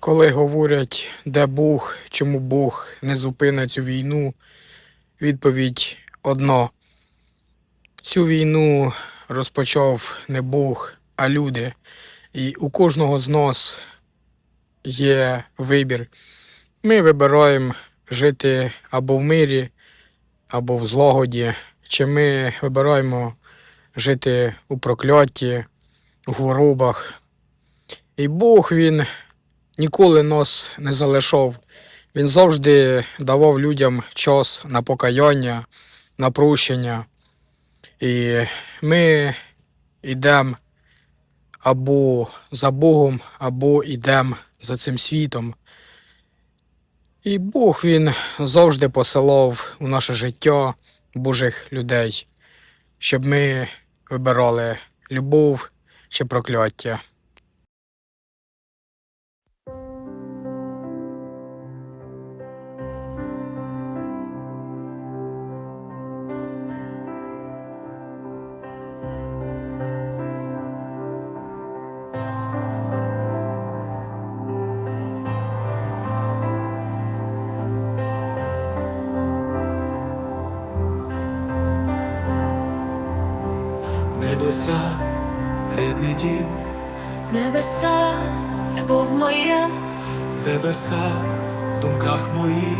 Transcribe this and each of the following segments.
Коли говорять, де Бог, чому Бог не зупинить цю війну, відповідь одна. Цю війну розпочав не Бог, а люди. І у кожного з нас є вибір. Ми вибираємо жити або в мирі, або в злагоді, чи ми вибираємо жити у проклятті, у хворобах. І Бог він ніколи нас не залишав. Він завжди давав людям час на покаяння, на прощення. І ми йдемо або за Богом, або йдемо за цим світом. І Бог він завжди посилав у наше життя Божих людей, щоб ми вибирали любов чи прокляття. Небеса, рідний дім, Небеса, любов моя, небеса в думках моїх,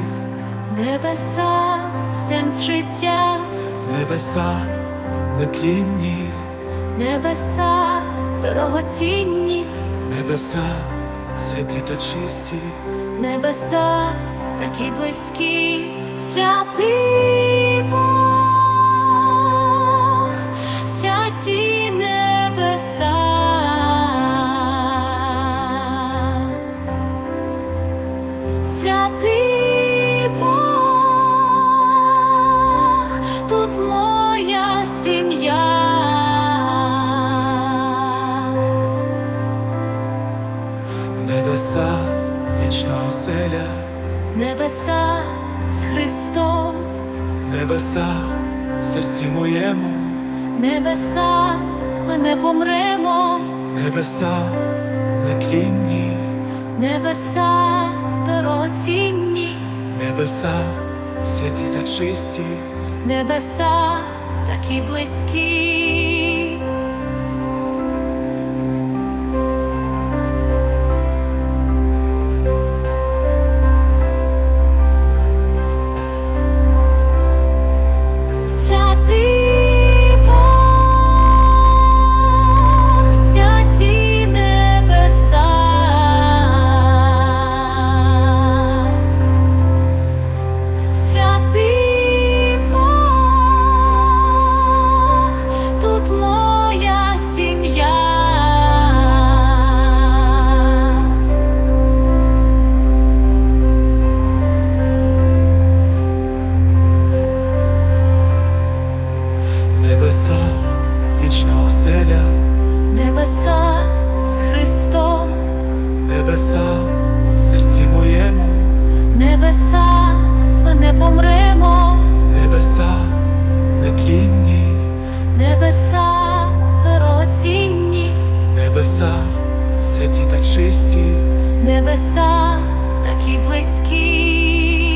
небеса, сенс життя, небеса нетлінні, небеса, дорогоцінні, небеса святі та чисті, небеса, такі близькі, святий Святий Бог, тут моя сім'я. небеса вічна оселя, Небеса з Христом, небеса в серці моєму, небеса, ми не помремо, небеса нетлінні, небеса дорогоцінні, небеса святі та чисті, небеса такі близькі. Небеса святі та чисті, небеса такі близькі.